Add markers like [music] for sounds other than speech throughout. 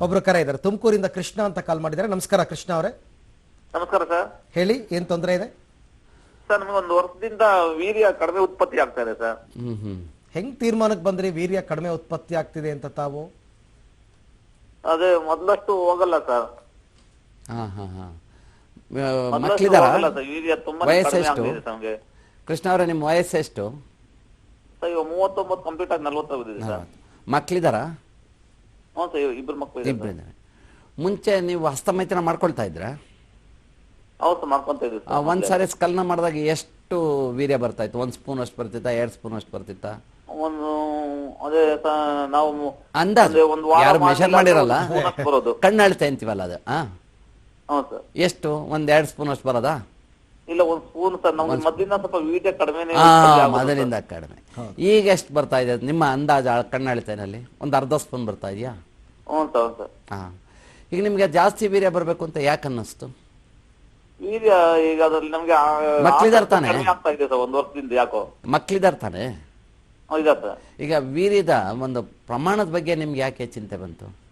ಒಬ್ರು ಕರೆ ಇದ್ದಾರೆ. ತುಮಕೂರಿಂದ ಕೃಷ್ಣ ಅಂತ ಕಾಲ್ ಮಾಡಿದ್ದಾರೆ. ನಮಸ್ಕಾರ ಕೃಷ್ಣ ಅವರೇ. ನಮಸ್ಕಾರ ಸರ್. ಹೇಳಿ ಏನ್ ತೊಂದರೆ ಇದೆ? ಸರ್ ನಮಗೆ ಒಂದು ವರ್ಷದಿಂದ ವೀರ್ಯ ಕಡಿಮೆ ಉತ್ಪತ್ತಿ ಆಗ್ತಾ ಇದೆ ಸರ್. ಹ್ಮ್ ಹ್ಮ್. ಹೆಂಗ್ ತೀರ್ಮಾನಕ್ಕೆ ಬಂದ್ರಿ? ವೀರ್ಯ ಕಡಿಮೆ ಉತ್ಪತ್ತಿ ಆಗ್ತಿದೆ ಅಂತ ತಾವು? ಅದೇ ಮೊದಲಷ್ಟು ಹೋಗಲ್ಲ ಸರ್. ಹಾ ಹಾ ಹಾ. ಮೊದಲಷ್ಟು ಹೋಗಲ್ಲ ಸರ್. ವೀರ್ಯ ತುಂಬಾ ಕಡಿಮೆ ವಯಸ್ಸೆಷ್ಟು? ಆಗ್ತಿದೆ ಸರ್ ನಮಗೆ. ಕೃಷ್ಣ ಅವರೇ ನಿಮ್ಮ ವಯಸ್ಸೆಷ್ಟು? ಸರ್ ಇವಾಗ ಮೂವತ್ತೊಂಬತ್ತು ಕಂಪ್ಲೀಟ್ ಆಗಿ ನಲ್ವತ್ತು ಬಂದಿದೆ ಸರ್. ಸರ್ ಇಬ್ರು ಮಕ್ಕಳು ಇಬ್ರು ಇದ್ದಾರೆ. ಮುಂಚೆ ನೀವು ಹಸ್ತಮೈತ್ರ ಮಾಡ್ಕೊಳ್ತಾ ಇದ್ರ? ಹೌದು ಮಾಡ್ಕೊಂತ ಇದೀವಿ ಸರ್. ಒಂದ್ ಸಾರಿ ಸ್ಕಲ್ನ ಮಾಡಿದಾಗ ಎಷ್ಟು ವೀರ್ಯ ಬರ್ತಾ ಇತ್ತು? ಒಂದ್ ಸ್ಪೂನ್ ಅಷ್ಟು ಬರ್ತಿತ್ತಾ ಎರಡ್ ಸ್ಪೂನ್ ಅಷ್ಟು ಬರ್ತಿತ್ತಾ? ಒಂದು ಅದೇ ನಾವು ಅಂದಾಜು. ಅದೇ ಒಂದು ವಾರ ಯಾರು ಮೆಷರ್ ಮಾಡಿರಲ್ಲ? ಬರೋದು. ಕಣ್ಣು ಅಂತೀವಲ್ಲ ಅದು ಸರ್. ಎಷ್ಟು? ಒಂದ್ ಎರಡ್ ಸ್ಪೂನ್ ಅಷ್ಟು ಬರೋದಾ? ಇಲ್ಲ ಒಂದ್ ಸ್ಪೂನ್ ಸರ್. ನಮ್ಗೆ ಮೊದಲಿಂದ ಸ್ವಲ್ಪ ವೀರ್ಯ ಕಡಿಮೆ ಮದರಿಂದ ಕಡಿಮೆ. ಈಗ ಎಷ್ಟು ಬರ್ತಾ ಇದೆ? ನಿಮ್ಮ ಅಂದಾಜು ಆ ಕಣ್ಣು ಅಳ್ತೆನಲ್ಲಿ ಒಂದು ಅರ್ಧ ಸ್ಪೂನ್ ಬರ್ತಾ ಇದೆಯಾ? ಹ್ಞೂ ಸರ್ ಸರ್. ಹಾ. ಈಗ ನಿಮ್ಗೆ ಜಾಸ್ತಿ ವೀರ್ಯ ಬರಬೇಕು ಅಂತ ಯಾಕೆ ಅನ್ನಿಸ್ತು? ವೀರ್ಯ ಈಗ ಅದ್ರಲ್ಲಿ ನಮ್ಗೆ ಆ- ಮಕ್ಳಿದಾರ್ ಆಸಕ್ತಿ ಕಡಿಮೆ ಆಗ್ತಾ ಇದೆ ಸರ್ ಒಂದ್ ವರ್ಷದಿಂದ ಯಾಕೋ. ಮಕ್ಳಿದಾರ್ ತಾನೆ? ಹ್ಞೂ ಇದೆ ಸರ್. ಈಗ ವೀರ್ಯದ ಒಂದು ಪ್ರಮಾಣದ ಬಗ್ಗೆ ನಿಮ್ಗೆ ಯಾಕೆ ಚಿಂತೆ ಬಂತು?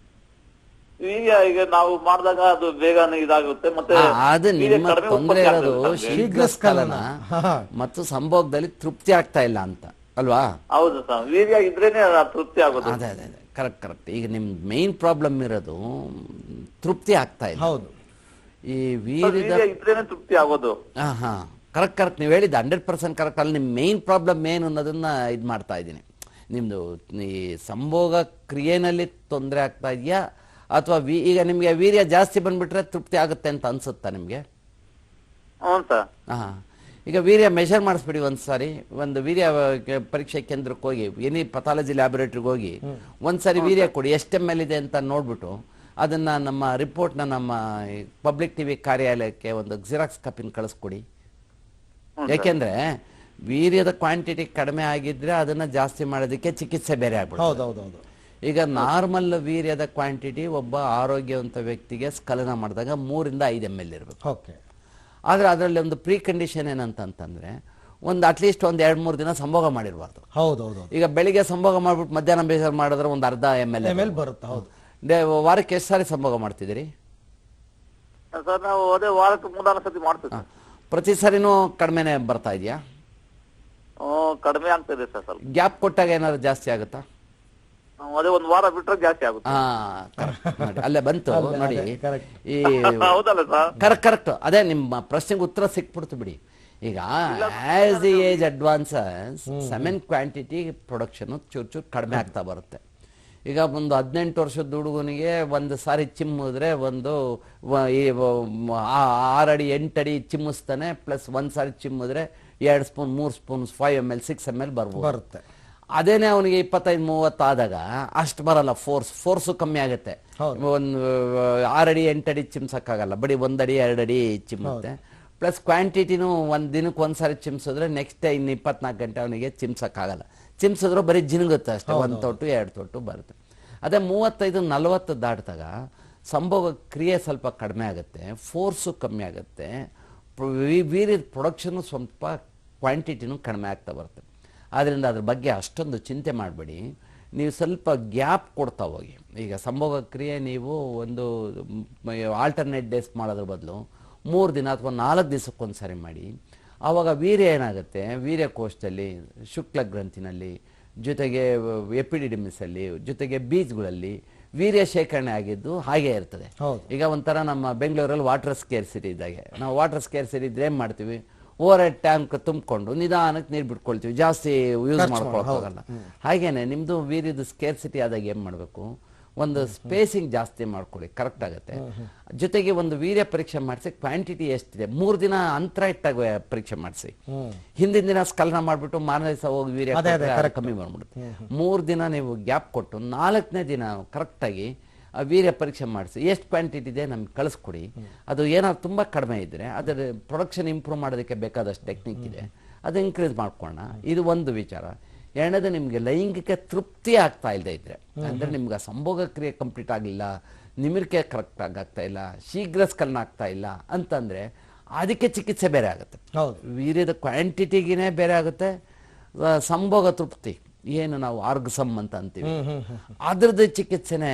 ಈಗ ಈಗ ನಾವು ಮಾಡಿದಾಗ ಅದು ಬೇಗನೆ ಇದಾಗುತ್ತೆ ಮತ್ತೆ ಆ, ಅದು ನಿಮ್ಮ ಕಡಿಮೆ ತೊಂದರೆ ಉತ್ಪತ್ತಿ ಇರೋದು ಆಗ್ತದೆ ಸರ್. ಶೀಘ್ರ ಸ್ಖಲನ. ಹಾ, ಹಾ. ಮತ್ತು ಸಂಭೋಗದಲ್ಲಿ ತೃಪ್ತಿ ಆಗ್ತಾ ಇಲ್ಲ ಅಂತ. ಅಲ್ವಾ? ಹೌದು ಸರ್. ವೀರ್ಯ ಇದ್ರೇನೆ ತೃಪ್ತಿ ಆಗೋದು. ಅದೇ ಅದೇ ಅದೇ. ಕರೆಕ್ಟ್ ಕರೆಕ್ಟ್ ಈಗ ನಿಮ್ ಮೇನ್ ಪ್ರಾಬ್ಲಮ್ ಇರೋದು ತೃಪ್ತಿ ಆಗ್ತಾ ಇಲ್ಲ. ಹೌದು. ಈ ವೀರ್ಯದ ವೀರ್ಯ ಇದ್ರೇನೆ ತೃಪ್ತಿ ಆಗೋದು. ಹಾ ಹಾ. ಕರೆಕ್ಟ್ ಕರೆಕ್ಟ್ ನೀವು ಹೇಳಿದ್ದು ಹಂಡ್ರೆಡ್ ಪರ್ಸೆಂಟ್ ಕರೆಕ್ಟ್ ಅಲ್ಲಿ ನಿಮ್ಮ ಮೇನ್ ಪ್ರಾಬ್ಲಮ್ ಏನು ಅನ್ನೋದನ್ನ ಇದು ಮಾಡ್ತಾ ಇದ್ದೀನಿ. ನಿಮ್ಮದು ಈ ಸಂಭೋಗ ಕ್ರಿಯೆನಲ್ಲಿ ತೊಂದರೆ ಆಗ್ತಾ ಇದೆಯಾ? ಅಥವಾ ವಿ ಈಗ ನಿಮಗೆ ವೀರ್ಯ ಜಾಸ್ತಿ ಬಂದ್ಬಿಟ್ರೆ ತೃಪ್ತಿ ಆಗುತ್ತೆ ಅಂತ ಅನ್ಸುತ್ತಾ ನಿಮಗೆ? ಹ್ಞೂ ಸರ್. ಹಾ. ಈಗ ವೀರ್ಯ ಮೆಷರ್ ಮಾಡಿಸ್ಬಿಡಿ ಒಂದು ಸಾರಿ ಒಂದು ವೀರ್ಯ ಪರೀಕ್ಷೆ ಕೇಂದ್ರಕ್ಕೆ ಹೋಗಿ ಎನಿ ಪಥಾಲಜಿ ಲ್ಯಾಬೊರೇಟ್ರಿಗೆ ಹೋಗಿ ಒಂದ್ಸಾರಿ ವೀರ್ಯ ಕೊಡಿ. ಎಷ್ಟು ಎಂ ಎಲ್ ಇದೆ ಅಂತ ನೋಡ್ಬಿಟ್ಟು ಅದನ್ನ ನಮ್ಮ ರಿಪೋರ್ಟ್ನ ನಮ್ಮ ಪಬ್ಲಿಕ್ ಟಿವಿ ಕಾರ್ಯಾಲಯಕ್ಕೆ ಒಂದು ಜಿರಾಕ್ಸ್ ಕಾಪಿನ ಕಳಿಸ್ಕೊಡಿ. ಯಾಕೆಂದ್ರೆ ವೀರ್ಯದ ಕ್ವಾಂಟಿಟಿ ಕಡಿಮೆ ಆಗಿದ್ರೆ ಅದನ್ನ ಜಾಸ್ತಿ ಮಾಡೋದಕ್ಕೆ ಚಿಕಿತ್ಸೆ ಬೇರೆ ಆಗ್ಬಿಡುತ್ತೆ. ಹೌದು ಹೌದು ಹೌದು. ಈಗ ನಾರ್ಮಲ್ ವೀರ್ಯದ ಕ್ವಾಂಟಿಟಿ ಒಬ್ಬ ಆರೋಗ್ಯವಂತ ವ್ಯಕ್ತಿಗೆ ಸ್ಖಲನ ಮಾಡಿದಾಗ ಮೂರಿಂದ ಐದು ಎಂ ಎಲ್ ಇರಬೇಕು. ಓಕೆ. ಆದರೆ ಅದರಲ್ಲಿ ಒಂದು ಪ್ರೀ ಕಂಡೀಷನ್ ಏನಂತಂತಂದ್ರೆ ಒಂದು ಅಟ್ಲೀಸ್ಟ್ ಒಂದು ಎರಡು ಮೂರು ದಿನ ಸಂಭೋಗ ಮಾಡಿರಬಾರ್ದು. ಹೌದು ಹೌದು ಹೌದು ಈಗ ಬೆಳಿಗ್ಗೆ ಸಂಭೋಗ ಮಾಡಿಬಿಟ್ಟು ಮಧ್ಯಾಹ್ನ ಬೇಸರ ಮಾಡಿದ್ರೆ ಒಂದು ಅರ್ಧ ಎಂ ಎಲ್ ಎಂ ಎಲ್ ಬರುತ್ತೆ. ಹೌದು. ವಾರಕ್ಕೆ ಎಷ್ಟು ಸಾರಿ ಸಂಭೋಗ ಮಾಡ್ತಿದ್ದೀರಿ? ಸರ್ ನಾವು ಅದೇ ವಾರಕ್ಕೆ ಮೂರ್ನಾಲ್ಕು ಸತಿ ಮಾಡ್ತೀವಿ ಸರ್ ಪ್ರತಿ ಸಾರಿನೂ ಕಡಿಮೆನೇ ಬರ್ತಾ ಇದೆಯಾ? ಓ ಕಡಿಮೆ ಆಗ್ತದೆ ಸರ್ ಸ್ವಲ್ಪ. ಗ್ಯಾಪ್ ಕೊಟ್ಟಾಗ ಏನಾದ್ರು ಜಾಸ್ತಿ ಆಗುತ್ತಾ? ಅದೇ ಒಂದು ವಾರ ಬಿಟ್ರೆ ಜಾಸ್ತಿ ಆಗುತ್ತೆ. ಹಾ. ನೋಡಿ ಅಲ್ಲೇ ಬಂತು ನೋಡಿ. ಈ [laughs] ಹೌದಲ್ಲ ಸರ್? ಕರೆಕ್ಟ್ ಕರೆಕ್ಟ್ ಅದೇ ನಿಮ್ಮ ಪ್ರಶ್ನೆಗೆ ಉತ್ತರ ಸಿಕ್ಬಿಡ್ತು ಬಿಡಿ. ಈಗ as the age advance semen quantity production ಚೂರ್ ಚೂರ್ ಕಡಿಮೆ ಆಗ್ತಾ ಬರುತ್ತೆ. ಈಗ ಒಂದು ಹದಿನೆಂಟು ವರ್ಷದ ಹುಡುಗನಿಗೆ ಒಂದು ಸಾರಿ ಚಿಮ್ಮಿದ್ರೆ ಒಂದು ಈ ಆರಡಿ ಎಂಟಡಿ ಚಿಮ್ಮಿಸ್ತಾನೆ ಪ್ಲಸ್ ಒಂದು ಸಾರಿ ಚಿಮ್ಮಿದ್ರೆ ಎರಡು ಸ್ಪೂನ್ ಮೂರು spoon five M L six M L ಬರ್ಬೋದು. ಬರುತ್ತೆ. ಅದೇನೆ ಅವನಿಗೆ ಇಪ್ಪತ್ತೈದು ಮೂವತ್ತಾದಾಗ ಅಷ್ಟು ಬರಲ್ಲ ಫೋರ್ಸ್ ಫೋರ್ಸು ಕಮ್ಮಿ ಆಗುತ್ತೆ. ಒಂದು ಆರಡಿ ಎಂಟಡಿ ಚಿಮ್ಸಕ್ಕಾಗಲ್ಲ. ಬರೀ ಒಂದಡಿ ಎರಡಡಿ ಚಿಮ್ಮುತ್ತೆ. ಪ್ಲಸ್ ಕ್ವಾಂಟಿಟಿನೂ ಒಂದು ದಿನಕ್ಕೆ ಒಂದ್ಸರಿ ಚಿಮ್ಸಿದ್ರೆ ನೆಕ್ಸ್ಟ್ ಇನ್ನು ಇಪ್ಪತ್ನಾಲ್ಕು ಗಂಟೆ ಅವನಿಗೆ ಚಿಮ್ಸಕ್ಕಾಗಲ್ಲ. ಚಿಮ್ಸಿದ್ರು ಬರೀ ಜಿನುಗುತ್ತೆ ಅಷ್ಟೇ. ಒಂದು ತೊಟ್ಟು ಎರಡು ತೊಟ್ಟು ಬರುತ್ತೆ. ಅದೇ ಮೂವತ್ತೈದು ನಲವತ್ತು ದಾಟಿದಾಗ ಸಂಭವ ಕ್ರಿಯೆ ಸ್ವಲ್ಪ ಕಡಿಮೆ ಆಗುತ್ತೆ. ಫೋರ್ಸು ಕಮ್ಮಿ ಆಗುತ್ತೆ. ವೀರ್ಯದ ಪ್ರೊಡಕ್ಷನ್ನು ಸ್ವಲ್ಪ ಕ್ವಾಂಟಿಟಿನೂ ಕಡಿಮೆ ಆಗ್ತಾ ಬರುತ್ತೆ. ಆದ್ದರಿಂದ ಅದ್ರ ಬಗ್ಗೆ ಅಷ್ಟೊಂದು ಚಿಂತೆ ಮಾಡಬೇಡಿ. ನೀವು ಸ್ವಲ್ಪ ಗ್ಯಾಪ್ ಕೊಡ್ತಾ ಹೋಗಿ. ಈಗ ಸಂಭೋಗ ಕ್ರಿಯೆ ನೀವು ಒಂದು ಆಲ್ಟರ್ನೇಟ್ ಡೇಸ್ ಮಾಡೋದ್ರ ಬದಲು ಮೂರು ದಿನ ಅಥವಾ ನಾಲ್ಕು ದಿವಸಕ್ಕೊಂದು ಸಾರಿ ಮಾಡಿ. ಆವಾಗ ವೀರ್ಯ ಏನಾಗುತ್ತೆ? ವೀರ್ಯಕೋಶದಲ್ಲಿ ಶುಕ್ಲ ಗ್ರಂಥಿನಲ್ಲಿ ಜೊತೆಗೆ ಎಪಿಡಿಡಿಮಿಸಲ್ಲಿ ಜೊತೆಗೆ ಬೀಜ್ಗಳಲ್ಲಿ ವೀರ್ಯ ಶೇಖರಣೆ ಆಗಿದ್ದು ಹಾಗೆ ಇರ್ತದೆ. ಹೌದು. ಈಗ ಒಂಥರ ನಮ್ಮ ಬೆಂಗಳೂರಲ್ಲಿ ವಾಟರ್ ಸ್ಕೇರ್ ಸಿಟಿ ಇದ್ದಾಗೆ. ನಾವು ವಾಟರ್ ಸ್ಕೇರ್ ಸಿಟಿ ಇದ್ರೆ ಏನು ಮಾಡ್ತೀವಿ? ಓವರ್ ಹೆಡ್ ಟ್ಯಾಂಕ್ ತುಂಬಿಕೊಂಡು ನಿಧಾನಕ್ಕೆ ನೀರು ಬಿಟ್ಕೊಳ್ತೀವಿ. ಜಾಸ್ತಿ ಯೂಸ್ ಮಾಡ್ಕೊಳಕ್ಕಾಗಲ್ಲ ಹಾಗೇನೆ ನಿಮ್ದು ವೀರ್ಯದ ಸ್ಕೇರ್ಸಿಟಿ ಆದಾಗ ಏನ್ ಮಾಡಬೇಕು? ಒಂದು ಸ್ಪೇಸಿಂಗ್ ಜಾಸ್ತಿ ಮಾಡ್ಕೊಳ್ಳಿ ಕರೆಕ್ಟ್ ಆಗುತ್ತೆ. ಜೊತೆಗೆ ಒಂದು ವೀರ್ಯ ಪರೀಕ್ಷೆ ಮಾಡಿಸಿ ಕ್ವಾಂಟಿಟಿ ಎಷ್ಟಿದೆ ಮೂರು ದಿನ ಅಂತರ ಇಟ್ಟಾಗ ಪರೀಕ್ಷೆ ಮಾಡಿಸಿ. ಹಿಂದಿನ ದಿನ ಸ್ಕಲನ ಮಾಡಿಬಿಟ್ಟು ಮಾರನೇ ದಿವಸ ಹೋಗಿ ವೀರ್ಯ. ಕಮ್ಮಿ ಮಾಡ್ಬಿಡುತ್ತೆ. ಮೂರು ದಿನ ನೀವು ಗ್ಯಾಪ್ ಕೊಟ್ಟು ನಾಲ್ಕನೇ ದಿನ ಕರೆಕ್ಟಾಗಿ ವೀರ್ಯ ಪರೀಕ್ಷೆ ಮಾಡಿಸಿ. ಎಷ್ಟು ಕ್ವಾಂಟಿಟಿ ಇದೆ ನಮ್ಗೆ ಕಳಿಸ್ಕೊಡಿ. ಅದು ಏನಾದ್ರು ತುಂಬ ಕಡಿಮೆ ಇದ್ರೆ ಅದರ ಪ್ರೊಡಕ್ಷನ್ ಇಂಪ್ರೂವ್ ಮಾಡೋದಕ್ಕೆ ಬೇಕಾದಷ್ಟು ಟೆಕ್ನಿಕ್ ಇದೆ. ಅದು ಇನ್ಕ್ರೀಸ್ ಮಾಡ್ಕೊಳ್ಳೋಣ. ಇದು ಒಂದು ವಿಚಾರ. ಎರಡನೇದು ನಿಮಗೆ ಲೈಂಗಿಕ ತೃಪ್ತಿ ಆಗ್ತಾ ಇಲ್ಲದೆ ಇದ್ರೆ. ಅಂದ್ರೆ ನಿಮ್ಗೆ ಆ ಸಂಭೋಗ ಕ್ರಿಯೆ ಕಂಪ್ಲೀಟ್ ಆಗಲಿಲ್ಲ ನಿಮಿರಿಕೆ ಕರೆಕ್ಟ್ ಆಗಿ ಆಗ್ತಾ ಇಲ್ಲ ಶೀಘ್ರ ಸ್ಕಲ್ನ ಆಗ್ತಾ ಇಲ್ಲ ಅಂತಂದ್ರೆ ಅದಕ್ಕೆ ಚಿಕಿತ್ಸೆ ಬೇರೆ ಆಗುತ್ತೆ. ಹೌದು. ವೀರ್ಯದ ಕ್ವಾಂಟಿಟಿಗೇನೆ ಬೇರೆ ಆಗುತ್ತೆ. ಸಂಭೋಗ ತೃಪ್ತಿ. ಏನು ನಾವು ಆರ್ಗಸಮ್ ಅಂತ ಅಂತೀವಿ. ಅದ್ರದ್ದು ಚಿಕಿತ್ಸೆನೇ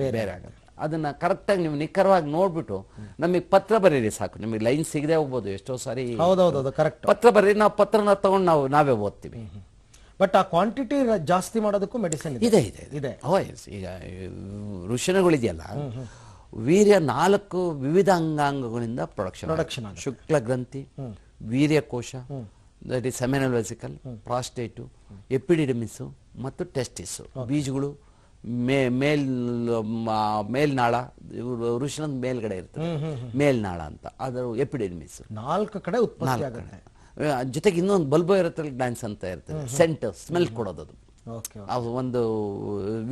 ಬೇರೆ ಆಗುತ್ತೆ. ಅದನ್ನ ಕರೆಕ್ಟಾಗಿ ನೀವು ನಿಖರವಾಗಿ ನೋಡ್ಬಿಟ್ಟು ನಮಗೆ ಪತ್ರ ಬರೀರಿ ಸಾಕು. ನಿಮಗೆ ಲೈನ್ ಸಿಗದೆ ಹೋಗ್ಬೋದು. ಎಷ್ಟೋ ಸಾರಿ ಕರೆಕ್ಟ್ ಪತ್ರ ಬರೀರಿ ನಾವು ಪತ್ರನ ತಗೊಂಡು ನಾವು ನಾವೇ ಓದ್ತೀವಿ. ಬಟ್ ಆ ಕ್ವಾಂಟಿಟಿ ಜಾಸ್ತಿ ಮಾಡೋದಕ್ಕೂ ಮೆಡಿಸಿನ್ ಇದೆ. ಇದೆ ಇದೆ yes. ಈಗ ಋಷಣಗಳಿದೆಯಲ್ಲ ವೀರ್ಯ ನಾಲ್ಕು ವಿವಿಧ ಅಂಗಾಂಗಗಳಿಂದ ಪ್ರೊಡಕ್ಷನ್ ಪ್ರೊಡಕ್ಷನ್ ಶುಕ್ಲ ಗ್ರಂಥಿ ವೀರ್ಯಕೋಶ that is seminal vesicle prostate epididymis ಮತ್ತು ಟೆಸ್ಟಿಸು ಬೀಜಗಳು ಮೇ ಮೇಲ್ ಮೇಲ್ನಾಳ ಋಷಿನ ಮೇಲ್ಗಡೆ ಇರ್ತದೆ. ಮೇಲ್ನಾಳ ಅಂತ. ಅದು ಎಪಿಡಿಡಮಿಸು ನಾಲ್ಕು ಕಡೆ ಉತ್ಪತ್ತಿ ಜೊತೆಗೆ ಇನ್ನೊಂದು ಬಲ್ಬೋ ಇರುತ್ತೆ ಡ್ಯಾನ್ಸ್ ಅಂತ ಇರ್ತದೆ. ಸೆಂಟ್ ಸ್ಮೆಲ್ ಕೊಡೋದು ಅದು ಒಂದು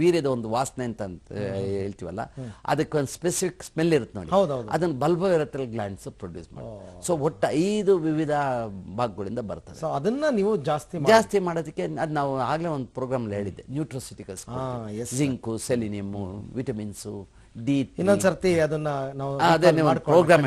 ವೀರ್ಯದ ಒಂದು ವಾಸನೆ ಅಂತ ಹೇಳ್ತೀವಲ್ಲ? ಅದಕ್ಕೆ ಒಂದು ಸ್ಪೆಸಿಫಿಕ್ ಸ್ಮೆಲ್ ಇರುತ್ತೆ ನೋಡಿ. ಅದನ್ನ ಬಲ್ಬೋ ಇರತ್ತೆ ಗ್ಲ್ಯಾಂಡ್ಸ್ ಪ್ರೊಡ್ಯೂಸ್ ಮಾಡಿ. ಸೊ ಒಟ್ಟು ಐದು ವಿವಿಧ ಭಾಗಗಳಿಂದ ಬರ್ತದೆ. ಸೊ ಅದನ್ನ ನೀವು ಜಾಸ್ತಿ ಜಾಸ್ತಿ ಮಾಡೋದಕ್ಕೆ ಅದ್ ನಾವು ಆಗ್ಲೇ ಒಂದು ಪ್ರೋಗ್ರಾಮ್ ಹೇಳಿದ್ದೆ. Nutraceuticals zinc selenium vitamins D ಇನ್ನೊಂದ್ಸರ್ತಿ ಅದನ್ನ ನಾವು ಪ್ರೋಗ್ರಾಮ್